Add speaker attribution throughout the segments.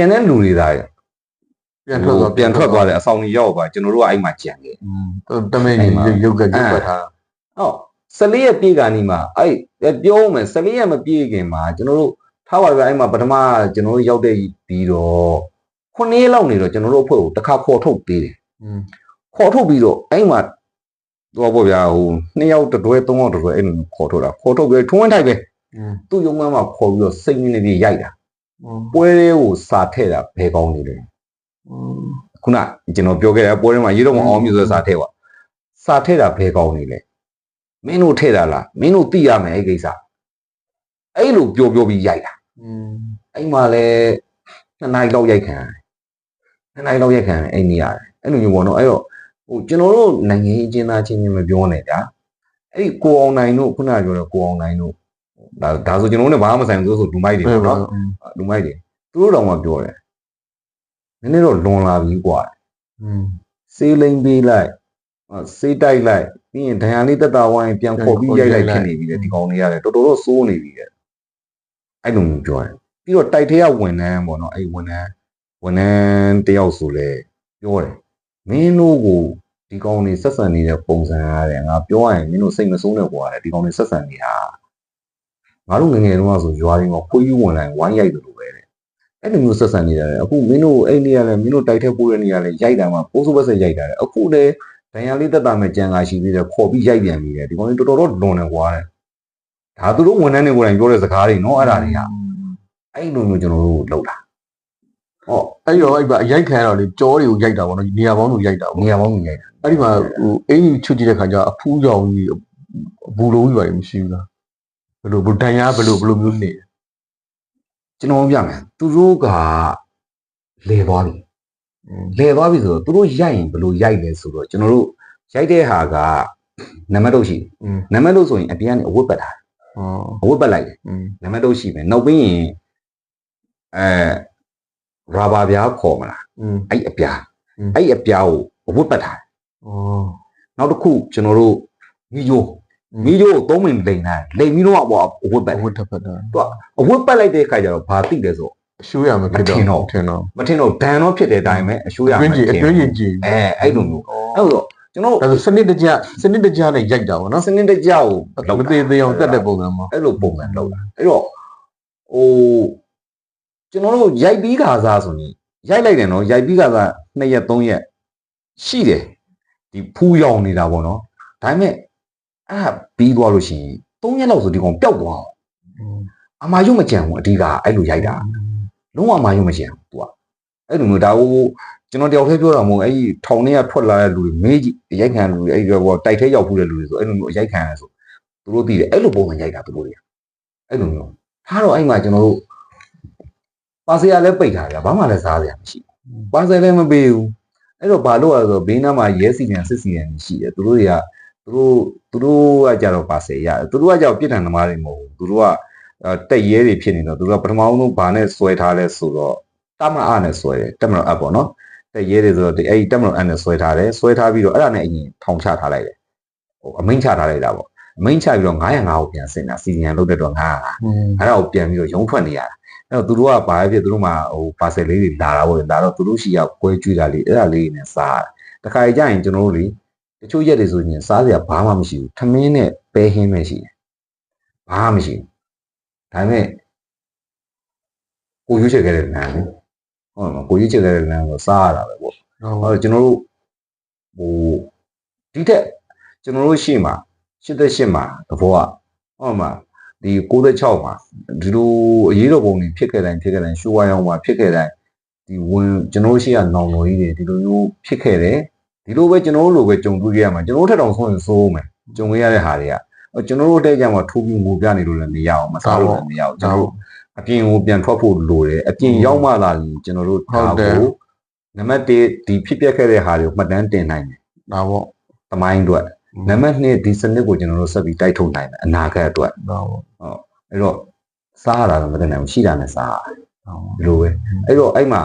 Speaker 1: ကျန်တဲ့လူတွေသာ
Speaker 2: ပြန်ထွက်သွား
Speaker 1: ပြန်ထွက်သွားတဲ့အဆောင်ကြီးရောက်ပါကျွန်တော်တို့ကအဲ့မှာကြံခဲ့
Speaker 2: တမင်ကြီးရုပ်ကကြီးပတ်ထား
Speaker 1: ဟုတ်14ရက်ပြည့်ကနေမှအဲ့ပြောမယ်14ရက်မပြည့်ခင်မှာကျွန်တော်တို့ထားပါဗျအဲ့မှာပထမကျွန်တော်တို့ရောက်တဲ့ပြီးတော့ခုနှစ်လောက်နေတော့ကျွန်တော်တို့အဖွဲ့ကိုတစ်ခါခေါ်ထုတ်ပေးတယ်ခေါ်ထုတ်ပြီးတော့အဲ့မှာတော့ပေါ့ဗျာဟိုနှစ်ယောက်တွဲသုံးယောက်တွဲအဲ့လိုခေါ်ထုတ်တာခေါ်ထုတ်ပြီးထွန်းထိုက်ပဲသူ့ရုံးကမှခေါ်ပြီးတော့စိတ်နေနေပြီးရိုက်တာ ပွဲလေးကိုစာထည့်တာဘယ်ကောင်းနေလဲခုနကျွန်တော်ပြောခဲ့တာပွဲထဲမှာရေတော့မအောင်မျိုးဆိုစာထည့်ပါစာထည့်တာဘယ်ကောင်းနေလဲမင်းတို့ထည့်တာလားမင်းတို့သိရမယ်အဲ့ကိစ္စအဲ့လိုပြောပြောပြီးရိုက်တာအဲ့မှာလဲနှစ်နာရီလောက်ရိုက်ခံနှစ်နာရီလောက်ရိုက်ခံအဲ့နေရတယ်အဲ့လိုမျိုးပေါ့နော်အဲ့တော့ဟိုကျွန်တော်တို့နိုင်ငံရေးအကျဉ်းသားချင်းချင်းမပြောနဲ့ဗျာအဲ့ဒီကိုအောင်နိုင်တို့ခုနပြောတဲ့ကိုအောင်နိုင်တို့ ဒါဒါဆိုကျွန်တော်တို့လည်းဘာမှမဆိုင်ဘူးဆိုလူမိုက်တွေပေါ့နော်လူမိုက်တွေသူတို့တောင်မှပြောတယ်နည်းနည်းတော့လွန်လာပြီကွာ
Speaker 2: อืม
Speaker 1: စေးလိမ့်ပေးလိုက်စေးတိုက်လိုက်ပြီးရင်ဒဏ်ရာလေးတက်တာဝိုင်းပြန်ခေါ်ပြီးရိုက်လိုက်ဖြစ်နေပြီလေဒီကောင်လေးရတယ်တော်တော်တော့စိုးနေပြီလေအဲ့လိုမျိုးပြောတယ်ပြီးတော့တိုက်ထဲကဝန်ထမ်းပေါ့နော်အဲ့ဝန်ထမ်းဝန်ထမ်းတယောက်ဆိုလဲပြောတယ်မင်းတို့ကိုဒီကောင်တွေဆက်ဆံနေတဲ့ပုံစံအားတယ်ငါပြောရရင်မင်းတို့စိတ်မဆိုးနဲ့ကွာတယ်ဒီကောင်တွေဆက်ဆံနေတာ ငါတို့ငယ်ငယ်တုန်းကဆိုရွာတွေမှာခွေးယူဝင်လိုက်ဝိုင်းရိုက်တယ်လို့ပဲတဲ့အဲ့လိုမျိုးဆက်ဆံနေကြတယ်အခုမင်းတို့အဲ့နေရာလဲမင်းတို့တိုက်ထဲပိုးတဲ့နေရာလဲရိုက်တာမှာပိုးစိုးပတ်ဆက်ရိုက်တာတယ်အခုလေဒဏ်ရာလေးတက်တာမဲ့ကြံကာရှိသေးတယ်ခေါ်ပြီးရိုက်ပြန်ပြီတဲ့ဒီကောင်တွေတော်တော်တော့လွန်တယ်ကွာတဲ့ဒါသူတို့ဝန်ထမ်းတွေကိုယ်တိုင်ပြောတဲ့စကားတွေနော်အဲ့ဒါတွေကအဲ့လိုမျိုးကျွန်တော်တို့လောက်တာဟော
Speaker 2: အဲ့ရောအဲ့ပါအရိုက်ခံရတော့လေကြောတွေကိုရိုက်တာပေါ့နော်နေရာပေါင်းကိုရိုက်တာပေါ့
Speaker 1: နေရာပေါင်းကြီးရိုက်တာ
Speaker 2: အဲ့ဒီမှာဟိုအင်ကြီးချွတ်ကြည့်တဲ့ခါကျအဖူးကြောင်ကြီးဘူလုံးကြီးပါတယ်မရှိဘူးလား ဘယ်လိုဘုဒ္ဓံရဘယ်လိုဘယ်လိုမျိုးနေ
Speaker 1: ကျွန်တော်ပြမယ်သူတို့ကလဲသွားပြီလဲသွားပြီဆိုတော့သူတို့ရိုက်ရင်ဘယ်လိုရိုက်လဲဆိုတော့ကျွန်တော်တို့ရိုက်တဲ့ဟာကနမတုတ်ရှိနမတုတ်ဆိုရင်အပြင်ကနေအဝတ်ပတ်တာအဝတ်ပတ်လိုက်တယ်နမတုတ်ရှိမယ်နောက်ပြီးရင်အဲရာဘာပြားခေါ်မလားအဲ့အပြားအဲ့အပြားကိုအဝတ်ပတ်တာ
Speaker 2: ဩ
Speaker 1: နောက်တစ်ခုကျွန်တော်တို့မိယိုး မိဂျိုကိုသုံးမိန်လိန်ထားတယ်လိန်ပြီးတော့ပေါ့အဝတ်ပတ်
Speaker 2: အ
Speaker 1: တယ်
Speaker 2: ဝတ်တစ်ဖက်တာ
Speaker 1: အဝတ်ပတ်လိုက်တဲ့ခါကျတော့ဘာသိလဲဆို
Speaker 2: အရှိုးရမဖြစ်တော့
Speaker 1: မထင်တော့
Speaker 2: ထင်တော့
Speaker 1: မထင်တော့ဒဏ်တော့ဖြစ်တဲ့အတိုင်းပဲအရှိုးရ
Speaker 2: အတွ
Speaker 1: မှာ
Speaker 2: င်းကြီးအတွင်းကြီးကြီး
Speaker 1: အဲအဲ့လိုမျိုးအဲ့တော့ကျွန်တော်
Speaker 2: ဒါဆိုစနစ်တကျစနစ်တကျနဲ့ရိုက်တာပေါ့နော်
Speaker 1: စနစ်တကျကို
Speaker 2: မသေးသေးအောင်တက်တဲ့ပုံစံမှာ
Speaker 1: အဲ့လိုပုံစံလောက်တာအဲ့တော့ဟိုကျွန်တော်တို့ရိုက်ပြီးခါစားဆိုရင်ရိုက်လိုက်တယ်နော်ရိုက်ပြီးခါစား2ရက်3ရက်ရှိတယ်ဒီဖူးရောင်နေတာပေါ့နော်ဒါပေမဲ့ အဲ့ဒါပြီးသွားလို့ရှိရင်3ရက်လောက်ဆိုဒီကောင်ပျောက်သွားအောင်အမာရုံမကြံဘူးအဓိကအဲ့လိုရိုက်တာလုံးဝအမာရုံမကြံဘူး तू ကအဲ့လိုမျိုးဒါဟိုကျွန်တော်တယောက်တည်းပြောတာမဟုတ်အဲ့ဒီထောင်ထဲကထွက်လာတဲ့လူတွေမေးကြည့်ရိုက်ခံလူတွေအဲ့ဒီဘောတိုက်ထဲရောက်ဖူးတဲ့လူတွေဆိုအဲ့လိုမျိုးရိုက်ခံရဆိုသူတို့သိတယ်အဲ့လိုပုံစံရိုက်တာသူတို့တွေအဲ့လိုမျိုးထားတော့အဲ့မှာကျွန်တော်တို့ပါစရာလည်းပိတ်ထားကြဘာမှလည်းစားစရာမရှိဘူးပါစရာလည်းမပေးဘူးအဲ့တော့ဘာလို့လဲဆိုတော့ဘေးနားမှာရဲစီပြန်စစ်စီပြန်ရှိတယ်သူတို့တွေကသူ တို့သူတို့ကကြတော့ပါစရာရတယ်သူတို့ကကြတော့ပြစ်ဒဏ်သမားတွေမဟုတ်ဘူးသူတို့ကအဲတက်ရဲတွေဖြစ်နေတော့သူတို့ကပထမအောင်ဆုံးဘာနဲ့ဆွဲထားလဲဆိုတော့တမအနဲ့ဆွဲတယ်တက်မတော်အပ်ပေါ့နော်တက်ရဲတွေဆိုတော့ဒီအဲ့ဒီတက်မတော်အနဲ့ဆွဲထားတယ်ဆွဲထားပြီးတော့အဲ့ဒါနဲ့အရင်ထောင်ချထားလိုက်တယ်ဟိုအမိန့်ချထားလိုက်တာပေါ့အမိန့်ချပြီးတော့905ကိုပြန်ဆင်တာစီရင်လုပ်တဲ့တော့905
Speaker 2: อืม
Speaker 1: အဲ့ဒါကိုပြန်ပြီးတော့ရုံးထွက်နေရတာအဲ့တော့သူတို့ကဘာပဲဖြစ်သူတို့မှဟိုပါဆယ်လေးတွေလာတာပေါ့လေဒါတော့သူတို့ရှိရောက်ကွဲကြွေးတာလေးအဲ့ဒါလေးနဲ့စားတယ်တခါကြရင်ကျွန်တော်တို့လေ တချို့ရက်တွေဆိုရင်စားစရာဘာမှမရှိဘူးထမင်းနဲ့ပဲဟင်းပဲရှိတယ်ဘာမှမရှိဘူးဒါပေမဲ့ကိုရွေးချယ်ခဲ့တဲ့လမ်းလေဟုတ်မှာကိုရွေးချယ်ခဲ့တဲ့လမ်းကိုစားရတာပဲပေါ့
Speaker 2: ဟုတ်
Speaker 1: အဲ့တော့ကျွန်တော်တို့ဟိုဒီထက်ကျွန်တော်တို့ရှေ့မှာ88မှာသဘောကဟုတ်မှာဒီ96မှာဒီလိုအရေးတော်ပုံတွေဖြစ်ခဲ့တိုင်းဖြစ်ခဲ့တိုင်းရှိုးဝါရောင်းမှာဖြစ်ခဲ့တိုင်းဒီဝင်ကျွန်တော်တို့ရှေ့ကနောင်တော်ကြီးတွေဒီလိုမျိုးဖြစ်ခဲ့တယ် ဒီလိုပဲကျွန်တော်တို့လိုပဲကြုံတွေ့ခဲ့ရမှာကျွန်တော်တို့ထက်တောင်ဆုံးရင်စိုးမယ်ကြုံခဲ့ရတဲ့ဟာတွေကအဲ့ကျွန်တော်တို့တဲ့ကြမှာထိုးပြီးငိုပြနေလို့လည်းမရအောင်မစားလို့လည်းမရအောင်ကျွန်တော်တို့အပြင်ကိုပြန်ထွက်ဖို့လိုတယ်အပြင်ရောက်မှသာကျွန်တော်တို့ဒါကိုနံပါတ်1ဒီဖြစ်ပျက်ခဲ့တဲ့ဟာတွေကိုမှတ်တမ်းတင်နိုင်တယ်
Speaker 2: ဒါပေါ့
Speaker 1: သမိုင်းအတွက်နံပါတ်2ဒီစနစ်ကိုကျွန်တော်တို့ဆက်ပြီးတိုက်ထုတ်နိုင်တယ်အနာဂတ်အတွက်
Speaker 2: ဒါပေါ့
Speaker 1: ဟုတ်အဲ့တော့စားရတာတော့မသိနိုင်ဘူးရှိတာနဲ့စားရတယ်
Speaker 2: ဒါပေါ့
Speaker 1: ဒီလိုပဲအဲ့တော့အဲ့မှာ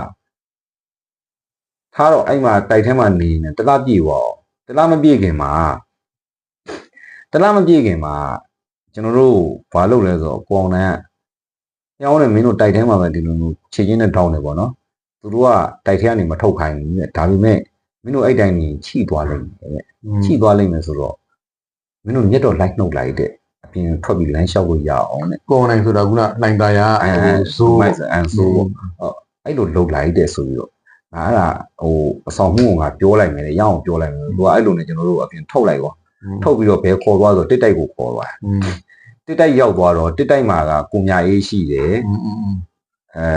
Speaker 1: ထားတော့အဲ့မှာတိုက်ထဲမှာနေနေတလားပြေပေါ့တလားမပြေခင်မှာတလားမပြေခင်မှာကျွန်တော်တို့ဘာလုပ်လဲဆိုတော့ကိုအောင်တန်းကညောင်းနေမင်းတို့တိုက်ထဲမှာပဲဒီလိုမျိုးခြေချင်းနဲ့ထောင်းနေပေါ့နော်သူတို့ကတိုက်ထဲကနေမထုတ်ခိုင်းဘူးတဲ့ဒါပေမဲ့မင်းတို့အဲ့တိုင်းကြီးချိသွားလိမ့်မယ်တဲ့ချိသွားလိမ့်မယ်ဆိုတော့မင်းတို့ညက်တော့လိုက်နှုတ်လိုက်တဲ့အပြင်ထွက်ပြီးလမ်းလျှောက်လို့ရအောင်တဲ့
Speaker 2: ကောင်းနိုင်ဆိုတာကလိုင်တာယာ
Speaker 1: အဲ
Speaker 2: ဇိုး
Speaker 1: မိုက်အန်ဆိုအဲ့လိုလှုပ်လိုက်တဲ့ဆိုပြီးတော့ ငါအဲ့ဒါဟိုအဆောင်မှုကငါပြောလိုက်မယ်လေရအောင်ပြောလိုက်မယ်သူကအဲ့လိုနဲ့ကျွန်တော်တို့အပြင်ထုတ်လိုက်ပေါ့ထုတ်ပြီးတော့ဘယ်ခေါ်သွားဆိုတစ်တိုက်ကိုခေါ်သွားတစ်တိုက်ရောက်သွားတော့တစ်တိုက်မှာကကိုညာအေးရှိတယ်အဲ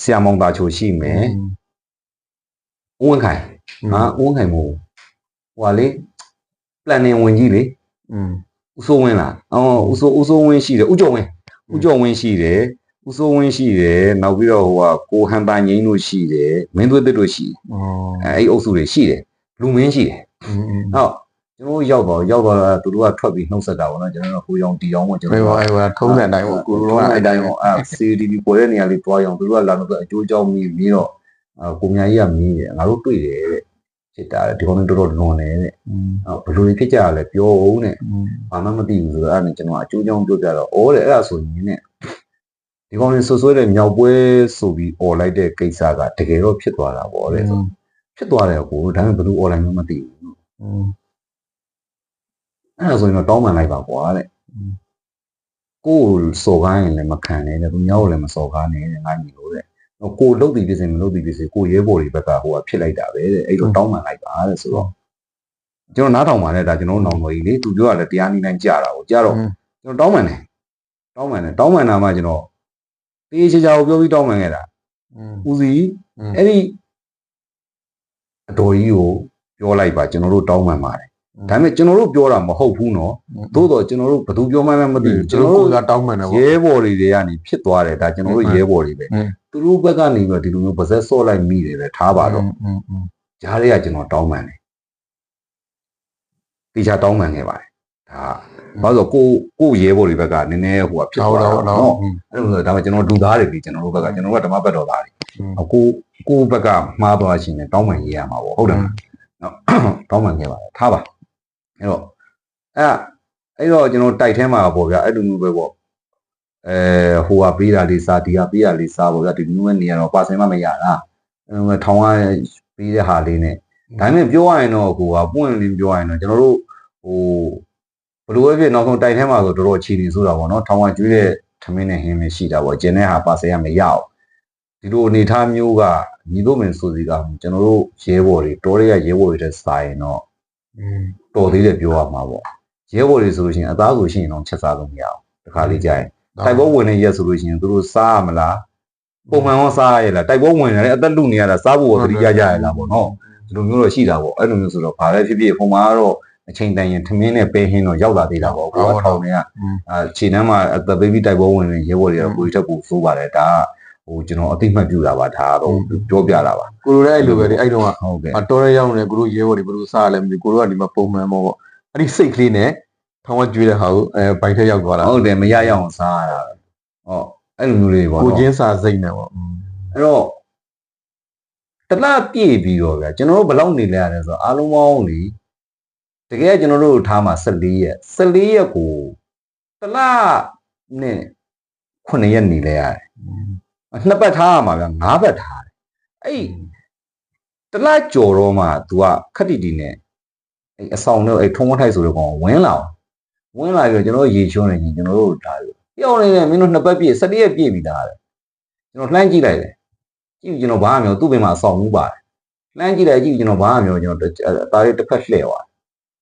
Speaker 1: ဆရာမောင်သာချိုရှိမယ်ဦးဝင်းခိုင်ငါဦးဝင်းခိုင်မို့ဟိုကလေ planning ဝင်ကြီးလေဦးစိုးဝင်းလားအော်ဦးစိုးဦးစိုးဝင်းရှိတယ်ဦးကျော်ဝင်းဦးကျော်ဝင်းရှိတယ် ဦးစိုးဝင်းရှိတယ်နောက်ပြီးတော့ဟိုကကိုဟန်ပန်ငိမ့်တို့ရှိတယ်မင်းသွေးသစ်တို့ရှိတယ်အဲ့အုပ်စုတွေရှိတယ်လူမင်းရှိတယ်ဟုတ်ကျွန်တော်ရောက်တော့ရောက်တော့သူတို့ကထွက်ပြီးနှုတ်ဆက်တာပေါ့နော်ကျွန်တော်တို့ဟိုရောင်တီရောင်ပေါ့ကျွန်တော်တို့
Speaker 2: ဟိုဟိုထုံးတဲ့အတိုင်းပေါ့ကိုလိုကအဲ့တို
Speaker 1: င်းပေါ့အဲ CDB ပေါ်တဲ့နေရာလေးတွားရအောင်သူတို့ကလာတော့အကျိုးကြောင့်ပြီးပြီးတော့အကိုမြကြီးကမီးတယ်ငါတို့တွေ့တယ်တဲ့ဖြစ်တာဒီကောင်တော်တော်လွန်တယ်တဲ့ဟုတ်ဘယ်လိုဖြစ်ကြရလဲပြောအော
Speaker 2: င်တဲ့
Speaker 1: ဘာမှမသိဘူးဆိုတော့အဲ့ဒါနဲ့ကျွန်တော်အကျိုးကြောင့်ပြောပြတော့ဩတဲ့အဲ့ဒါဆိုရင်နဲ့ ဒီကောင်တွေဆွဆွဲတဲ့မြောက်ပွဲဆိုပြီးអော်လိုက်တဲ့ကိစ္စကတကယ်တော့ဖြစ်သွားတာပေါ့လေဆိုဖြစ်သွားတယ်ကိုဒါပေမဲ့ဘယ်သူអော်လိုက်မှမသိဘူးအဲ့ဒါဆိုရင်တော့တောင်းပန်လိုက်ပါကွာတဲ့ကိုယ်စော်ကားရင်လည်းမခံနဲ့တဲ့သူများကိုလည်းမစော်ကားနဲ့တဲ့ငါညီလို့တဲ့ကိုလှုပ်တည်ပြစင်မလှုပ်တည်ပြစင်ကိုရဲဘော်တွေဘက်ကဟိုကဖြစ်လိုက်တာပဲတဲ့အဲ့တော့တောင်းပန်လိုက်ပါတဲ့ဆိုတော့ကျွန်တော်နားထောင်ပါနဲ့ဒါကျွန်တော်နောင်တော်ကြီးလေသူပြောရလဲတရားနည်းနိုင်ကြတာကိုကြတော့ကျွန်တော်တောင်းပန်တယ်တောင်းပန်တယ်တောင်းပန်တာမှကျွန်တော် တေးချေချာကိုပြောပြီးတောင်းပန်ခဲ့တာဦးစီးအဲ့ဒီအတော်ကြီးကိုပြောလိုက်ပါကျွန်တော်တို့တောင်းပန်ပါတယ်ဒါပေမဲ့ကျွန်တော်တို့ပြောတာမဟုတ်ဘူးနော်သို့တော့ကျွန်တော်တို့ဘယ်သူပြောမှန်းမသိဘူး
Speaker 2: ကျွ
Speaker 1: န်
Speaker 2: တော်
Speaker 1: တို့
Speaker 2: ကတောင်းပန်တယ်ပေါ့
Speaker 1: ရဲဘော်တွေတွေကနေဖြစ်သွားတယ်ဒါကျွန်တော်တို့ရဲဘော်တွေပဲသူတို့ဘက်ကနေပြီးတော့ဒီလိုမျိုးပါဇက်ဆော့လိုက်မိတယ်ပဲထားပါတော့ဂျားတွေကကျွန်တော်တောင်းပန်တယ်တေချာတောင်းပန်ခဲ့ပါတယ်ဒါ ဘာလို့ကိုကိုရဲဘော်တွေဘက်ကနည်းနည်းဟိုကဖြစ်သွားတာနော်အဲ့လိုဆိုဒါမှကျွန်တော်လူသားတွေပြီကျွန်တော်တို့ဘက်ကကျွန်တော်တို့ကဓမ္မဘက်တော်သားတွေကိုကိုဘက်ကမှားသွားရှင်တယ်တောင်းပန်ရေးရမှာပေါ့ဟုတ်တယ်နော်တောင်းပန်ခဲ့ပါတယ်ထားပါအဲ့တော့အဲ့အဲ့တော့ကျွန်တော်တိုက်ထဲမှာပေါ့ဗျာအဲ့လိုမျိုးပဲပေါ့အဲဟိုကပေးတာလေးစားဒီကပေးတာလေးစားပေါ့ဗျာဒီမျိုးမဲ့နေရတော့ပါစင်မမရတာအဲ့လိုထောင်ကပေးတဲ့ဟာလေးနဲ့ဒါပေမဲ့ပြောရရင်တော့ဟိုကပွင့်လင်းပြောရရင်တော့ကျွန်တော်တို့ဟို ဘယ်လိုပဲဖြစ်နောက်ဆုံးတိုက်ထဲမှာဆိုတော်တော်အခြေအနေဆိုတာပေါ့နော်ထောင်ကကျွေးတဲ့ထမင်းနဲ့ဟင်းပဲရှိတာပေါ့ကျန်တဲ့ဟာပါစင်ကမရအောင်ဒီလိုအနေထားမျိုးကညီတို့မင်းဆိုစီကကျွန်တော်တို့ရဲဘော်တွေတော်ရရရဲဘော်တွေတဲ့စာရင်တော့
Speaker 2: อืม
Speaker 1: တော်သေးတယ်ပြောရမှာပေါ့ရဲဘော်တွေဆိုလို့ရှိရင်အသားဆိုရှိရင်တော့ချက်စားလို့မရအောင်တခါလေးကြာရင်တိုက်ပွဲဝင်နေရက်ဆိုလို့ရှိရင်သူတို့စားရမလားပုံမှန်ရောစားရလားတိုက်ပွဲဝင်နေတယ်အသက်လူနေရတာစားဖို့သတိရကြရလားပေါ့နော်ဒီလိုမျိုးတော့ရှိတာပေါ့အဲ့လိုမျိုးဆိုတော့ဘာပဲဖြစ်ဖြစ်ပုံမှန်ကတော့ အချိန်တန်ရင်ထမင်းနဲ့ပဲဟင်းတော့ရောက်လာသေးတာပေါ့ကိုကထောင်နေကအာခြေနှမ်းမှာအသက်ပေးပြီးတိုက်ပွဲဝင်နေရဲဘော်တွေကတော့ကိုယ်ထက်ကိုစိုးပါတယ်ဒါကဟိုကျွန်တော်အသိမှတ်ပြုတာပါဒါတော့ပြောပြတာပါ
Speaker 2: ကိုလိုလည်းအဲ့လိုပဲလေအဲ့တော့က
Speaker 1: ဟုတ်ကဲ့
Speaker 2: အတော်ရရောက်နေကိုတို့ရဲဘော်တွေဘယ်လိုစားရလဲမသိဘူးကိုတို့ကဒီမှာပုံမှန်ပေါ့အဲ့ဒီစိတ်ကလေးနဲ့ထောင်ကကျွေးတဲ့ဟာကိုအဲဘိုက်ထက်ရောက်သွားတာ
Speaker 1: ဟုတ်တယ်မရရအောင်စားရတာဟောအဲ့လိုမျိုးလေးပေါ့
Speaker 2: ကို
Speaker 1: နော်
Speaker 2: ချင်းစာစိတ်နဲ့ပေါ့อืม
Speaker 1: အဲ့တော့တလားပြည့်ပြီးတော့ဗျာကျွန်တော်တို့ဘယ်လောက်နေလဲရတယ်ဆိုတော့အားလုံးပေါင်းလी တကယ်ကျွန်တော်တို့ထားမှာ14ရက်14ရက်ကိုတလားနဲ့9ရက်နေလဲရတယ်နှစ်ပတ်ထားရမှာဗျာ9ပတ်ထားတယ်အဲ့တလားကြော်တော့မှ तू ကခက်တီတီနဲ့အဲ့အဆောင်တော့အဲ့ထုံးဝထိုက်ဆိုတဲ့ကောင်ကဝင်လာအောင်ဝင်လာပြီးတော့ကျွန်တော်တို့ရေချွန်းနေရင်ကျွန်တော်တို့ဒါပြောင်းနေတယ်မင်းတို့နှစ်ပတ်ပြည့်14ရက်ပြည့်ပြီသားတယ်ကျွန်တော်လှမ်းကြည့်လိုက်တယ်ကြည့်ကျွန်တော်ဘာမှမပြောသူ့ဘက်မှာအဆောင်မှုပါတယ်လှမ်းကြည့်လိုက်ကြည့်ကျွန်တော်ဘာမှမပြောကျွန်တော်အသားလေးတစ်ဖက်လှည့်သွား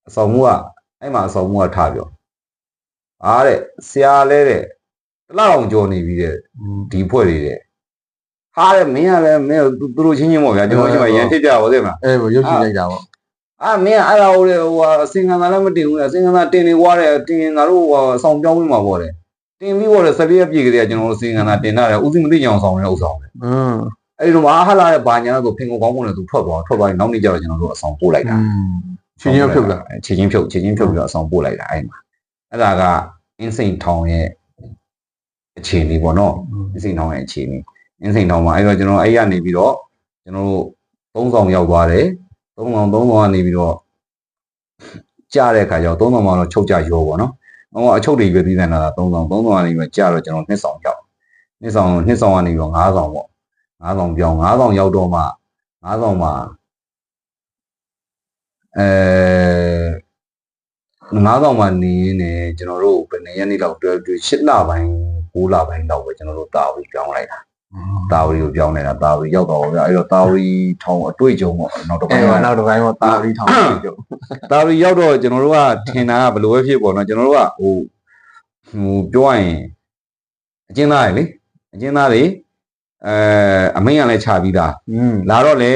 Speaker 1: အဆောင်မှုကအဲ့မှာအဆောင်မှုကထားပြောအားတဲ့ဆရာလဲတဲ့တလောက်အောင်ကြော်နေပြီတဲ့ဒီဖွဲ့တွေတဲ့ဟာတဲ့မင်းကလည်းမင်းသူတို့ချင်းချင်းပေါ့ဗျာကျွန်တော်ချင်းမရန်ဖြစ်ကြပါသေးမလား
Speaker 2: အဲ့ဘရုပ်ရှင်လိုက်တာပေါ့
Speaker 1: အာမင်းကအဲ့ဒါဟိုလေဟိုဟာအစင်ခံသာလည်းမတင်ဘူးလေအစင်ခံသာတင်နေွားတယ်တင်ရင်ငါတို့ဟိုအဆောင်ပြောင်းပြီးမှာပေါ့လေတင်ပြီးပေါ့လေ၁၄ရက်ပြည့်ကလေးကကျွန်တော်တို့အစင်ခံသာတင်ထားတယ်ဥစဉ်မသိကြအောင်ဆောင်တဲ့ဥဆောင်လေ
Speaker 2: อืม
Speaker 1: အဲ့ဒီတော့မဟာလာတဲ့ဘာညာဆိုဖင်ကိုကောင်းကုန်တယ်သူထွက်သွားထွက်သွားရင်နောက်နေ့ကျတော့ကျွန်တော်တို့အဆောင်ပို့လိုက်တာ
Speaker 2: ချင်းချင်းဖြုတ်လာ
Speaker 1: ခြေချင်းဖြုတ်ခြေချင်းဖြုတ်ပြီးတော့အဆောင်ပို့လိုက်တာအဲ့မှာအဲ့ဒါကအင်းစိန်ထောင်ရဲ့အခြေအနေပေါ့နော်အင်းစိန်ထောင်ရဲ့အခြေအနေအင်းစိန်ထောင်မှာအဲ့တော့ကျွန်တော်အဲ့ရနေပြီးတော့ကျွန်တော်တို့သုံးဆောင်ရောက်သွားတယ်သုံးဆောင်သုံးဆောင်ကနေပြီးတော့ကြားတဲ့အခါကျတော့သုံးဆောင်မှာတော့ချုပ်ကြရောပေါ့နော်ဟောအချုပ်တွေပဲပြီးတဲ့နာတာသုံးဆောင်သုံးဆောင်ကနေပြီးတော့ကြားတော့ကျွန်တော်နှစ်ဆောင်ရောက်နှစ်ဆောင်နှစ်ဆောင်ကနေပြီးတော့ငါးဆောင်ပေါ့9000ပြောင်း9000ရောက်တော့မှ9000မှာ အဲ9000မှာနေရင်းနဲ့ကျွန်တော်တို့ဘယ်နှစ်ရက်နေ့လောက်တွဲတွေ့8လပိုင်း9လပိုင်းလောက်ပဲကျွန်တော်တို့တာဝီပြောင်းလိုက်တာတာဝီကိုပြောင်းနေတာတာဝီရောက်တော့ဗျအဲ့တော့တာဝီထောင်အတွေ့အကြုံပေါ့နောက်တစ်
Speaker 2: အဲ
Speaker 1: ပိုင်းက
Speaker 2: နောက်တစ်ပိုင်းတော့တာရီထောင်ပြီးတော့
Speaker 1: တာရီရောက်တော့ကျွန်တော်တို့ကထင်တာကဘယ်လိုပဲဖြစ်ပေါ့နော်ကျွန်တော်တို့ကဟိုဟိုပြောရရင်အကျဉ်းသားတွေလေအကျဉ်းသားတွေအဲအမိန့်ကလည်းခြာပြီးသား
Speaker 2: อืม
Speaker 1: လာတော့လေ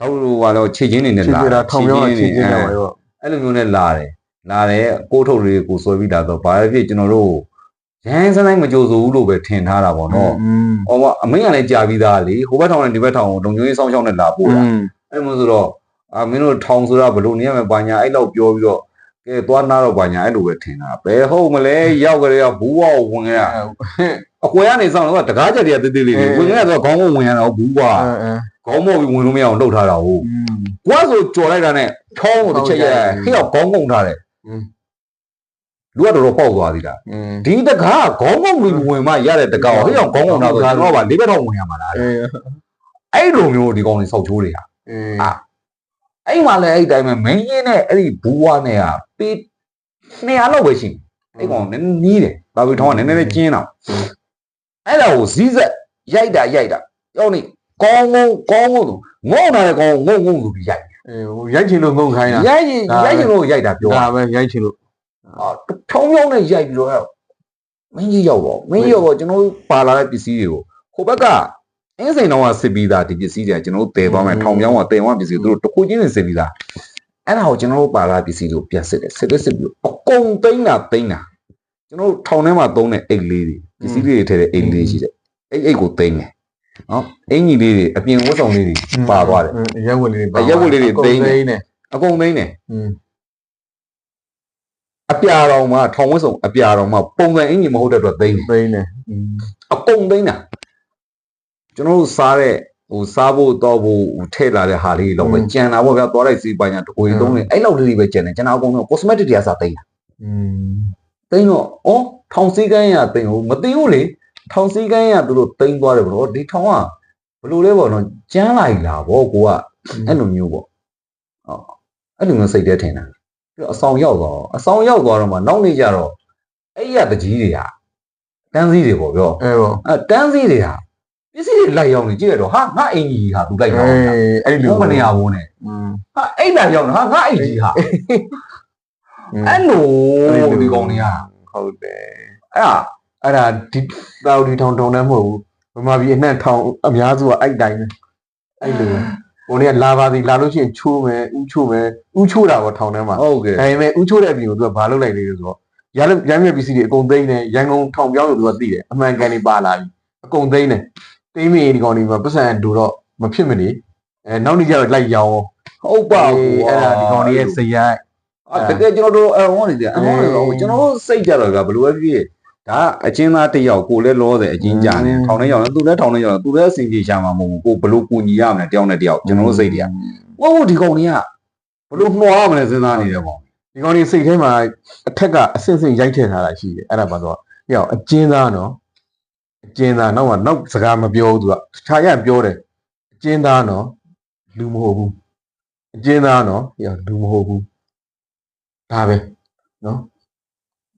Speaker 1: တော့ဟိုကတော့ခြေချင်းနေနဲ့
Speaker 2: ချစ်
Speaker 1: လာ
Speaker 2: ကြတာထောင်ပြောင်းချစ်ကြတယ်ရော
Speaker 1: အဲ့လိုမျိုးနဲ့လာတယ်လာတယ်ကိုထုတ်လေးကိုဆွဲပြီးတာတော့ဘာပဲဖြစ်ကျွန်တော်တို့ရန်စတိုင်းမကြိုဆိုဘူးလို့ပဲထင်ထားတာပေါ့နော်
Speaker 2: อืม
Speaker 1: ဟောအမိန့်ကလည်းကြာပြီးသားလေဟိုဘက်ထောင်နဲ့ဒီဘက်ထောင်ကိုလုံခြုံရေးစောင့်ရှောက်နဲ့လာပို့တာအဲ့လိုဆိုတော့အာမင်းတို့ထောင်ဆိုတာဘလို့နေရမလဲဘာညာအဲ့လောက်ပြောပြီးတော့ ကဲသွားနာတော့ပါညာအဲ့လိုပဲထင်တာဘယ်ဟုတ်မလဲရောက်ကြရဘူးဝေါဝင်ခဲ့အကွဲကနေစောင့်တော့တကားကြက်တွေကတိတိလေးဝင်ခဲ့တော့ခေါင်းကဝင်ရတော့ဘူး
Speaker 2: ဝါ
Speaker 1: ခေါင်းမော်ပြီးဝင်လို့မရအောင်လှုပ်ထားတာဟုတ်ကွာဆိုကြော်လိုက်တာနဲ့ချောင်းကိုတစ်ချက်ရခေရောက်ခေါင်းကုန်ထားတယ်လူကတော်တော်ပေါက်သွားသေးတာဒီတကားခေါင်းကုန်ပြီးဝင်မှရတဲ့တကားဟိအောင်ခေါင်းကုန်တာဆိုကျွန်တော်က၄ဘက်တော့ဝင်ရမှာလား
Speaker 2: အဲ့
Speaker 1: လိုမျိုးဒီကောင်တွေစောက်ချိုးတွေဟာ
Speaker 2: အာ
Speaker 1: အဲ့မှာလည်းအဲ့ဒီတိုင်းပဲမင်းကြီးနဲ့အဲ့ဒီဘူဝါနဲ့ကပေး200လောက်ပဲရှိတယ်အဲ့ကောင်နည်းနည်းနီးတယ်ဘာလို့ထောင်းကနည်းနည်းလေးကျင်းတော့အဲ့ဒါကိုဇီးဆက်ရိုက်တာရိုက်တာကြောက်နေကောင်းကောင်းကောင်းကောင်းငုံလာတဲ့ကောင်ငုံငုံဆိုပြီးရိုက်
Speaker 2: အဲဟိုရိုက်ချင်လို့ငုံခိုင်းတာ
Speaker 1: ရိုက်ရင်ရိုက်ချင်လို့ရိုက်တာပြော
Speaker 2: ဒါပဲရိုက်ချင်လို့
Speaker 1: အာထုံးထုံးနဲ့ရိုက်ပြီးတော့မင်းကြီးရောက်တော့မင်းကြီးရောက်တော့ကျွန်တော်ပါလာတဲ့ပစ္စည်းတွေကိုဟိုဘက်က အင်းစိန်တော့ကစစ်ပြီးသားဒီပစ္စည်းတွေကကျွန်တော်တို့တည်သွားမယ်ထောင်ပြောင်းကတည်သွားပစ္စည်းတို့တခုချင်းနေစစ်ပြီးသားအဲ့ဒါကိုကျွန်တော်တို့ပါလာပစ္စည်းတို့ပြန်စစ်တယ်စစ်တယ်စစ်ပြီးအကုန်သိမ်းတာသိမ်းတာကျွန်တော်တို့ထောင်ထဲမှာသုံးတဲ့အိတ်လေးတွေပစ္စည်းတွေထည့်တဲ့အိတ်လေးရှိတယ်အိတ်အိတ်ကိုသိမ်းတယ်နော်အင်ကြီးလေးတွေအပြင်ဝတ်ဆောင်လေးတွေပါသွားတယ်
Speaker 2: ရက်ဝတ်လေးတွေပါ
Speaker 1: ရက်ဝတ်လေးတွေသိမ်းတယ်အကုန်သိမ်းတယ်အပြာတော်မှာထောင်ဝတ်ဆောင်အပြာတော်မှာပုံစံအင်ကြီးမဟုတ်တဲ့အတွက်သိမ်းတယ်
Speaker 2: သိမ်းတယ်
Speaker 1: အကုန်သိမ်းတာ ကျွန်တော်တို့စားတဲ့ဟိုစားဖို့တော့ဖို့ထည့်လာတဲ့ဟာလေးတော့ပဲကြံတာပေါ့ဗျာသွားလိုက်စီးပိုင်းညာတကွေသုံးနေအဲ့လောက်လေးတွေပဲကြံတယ်ကျွန်တော်အကုန်လုံး cosmetic တွေကစားသိမ်းတာ
Speaker 2: อืม
Speaker 1: သိန်းတော့ဩထောင်စည်းကမ်းရသိန်းဟိုမသိဘူးလေထောင်စည်းကမ်းရသူတို့သိန်းသွားတယ်ဘလို့ဒီထောင်ကဘလို့လဲပေါ့နော်ကျန်းလိုက်လာဗောကိုကအဲ့လိုမျိုးပေါ့ဟောအဲ့လိုမျိုးစိတ်ထဲထင်တာပြီးတော့အဆောင်ရောက်သွားအဆောင်ရောက်သွားတော့မှနောက်နေ့ကျတော့အဲ့ရတကြီးတွေကတန်းစည်းတွေပေါ့ပြော
Speaker 2: အဲပေါ့
Speaker 1: အဲတန်းစည်းတွေက ပစ္စည်းတွေလိုက်ရောက်နေကြည့်ရတော့ဟာငါအင်ကြီးဟာသူလိုက်
Speaker 2: အဲ
Speaker 1: ရောက်နေတာ
Speaker 2: အဲ့ဒီလို
Speaker 1: ဘုမနေရဘူးနဲ့
Speaker 2: อืม
Speaker 1: ဟာအဲ့လိုက်ရောက်နေဟာငါအင်ကြီးဟာအဲ့လိုဒီကောင်တွေက
Speaker 2: ဟုတ်တယ်
Speaker 1: အဲ့ဒါ
Speaker 2: အဲ့ဒါဒီတာဝတီထောင်ထောင်တန်းမဟုတ်ဘူးဗမာပြည်အနှံ့ထောင်အများစုကအဲ့တိုင်းပဲအဲ့လိုဟိုနေ့ကလာပါသည်လာလို့ရှိရင်ချိုးမယ်ဥချိုးမယ်ဥချိုးတာပေါ့ထောင်ထဲမှာ
Speaker 1: ဟုတ်ကဲ့
Speaker 2: ဒါပေမဲ့ဥချိုးတဲ့အပြင်ကိုသူကဘာလုပ်လိုက်လဲဆိုတော့ရရရမြက်ပစ္စည်းတွေအကုန်သိမ်းတယ်ရန်ကုန်ထောင်ပြောင်းလို့သူကသိတယ်အမှန်ကန်နေပါလာပြီအကုန်သိမ်းတယ် သိမ်းမိဒီကောင်တွေမှာပတ်စံဒူတော့မဖြစ်မနေအဲနောက်နေ့ကျတော့လိုက်ရောင်း
Speaker 1: ဟုတ်ပါဘူး
Speaker 2: အဲ့ဒါဒီကောင်တွေရဲ့စရိုက်
Speaker 1: အာတကယ်ကျွန်တော်တို့အဟောနေတယ်အဟောနေတော့ကျွန်တော်တို့စိတ်ကြတော့ကဘယ်လိုပဲဖြစ်ဒါအချင်းသားတစ်ယောက်ကိုလည်းလောတဲ့အချင်းကြနေထောင်ထဲရောက်နေသူလည်းထောင်ထဲရောက်နေသူလည်းအစဉ်ပြေရှာမှာမဟုတ်ဘူးကိုဘယ်လိုကူညီရမလဲတယောက်နဲ့တယောက်ကျွန်တော်တို့စိတ်တွေကဟုတ်ဟုတ်ဒီကောင်တွေကဘယ်လိုနှွားရမလဲစဉ်းစားနေတယ်ပေါ့
Speaker 2: ဒီကောင်တွေစိတ်ထဲမှာအထက်ကအဆင့်ဆင့်ရိုက်ထည့်ထားတာရှိတယ်အဲ့ဒါပါတော့ဟိအောင်အကျဉ်းသားနော်အ ကျင်းသားနောက်ကနောက်စကားမပြောဘူးသူကတခြားရပြောတယ်အကျင်းသားနော်လူမဟုတ်ဘူးအကျင်းသားနော်ရလူမဟုတ်ဘူးဒါပဲနော်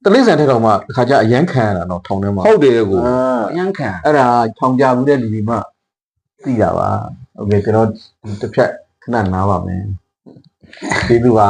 Speaker 2: တလိဆန်ထဲတော်မှာတခါကျအရန်ခံရတာနော်ထောင်ထဲမှာ
Speaker 1: ဟုတ်တယ်ကို
Speaker 2: အ
Speaker 1: ရန်ခံ
Speaker 2: အဲ့ဒါထောင်ကြဘူးတဲ့လူတွေမှသိတာပါဟုတ်ကဲ့ကျွန်တော်တစ်ဖြတ်ခဏနားပါမယ်ကျေးဇူးပါ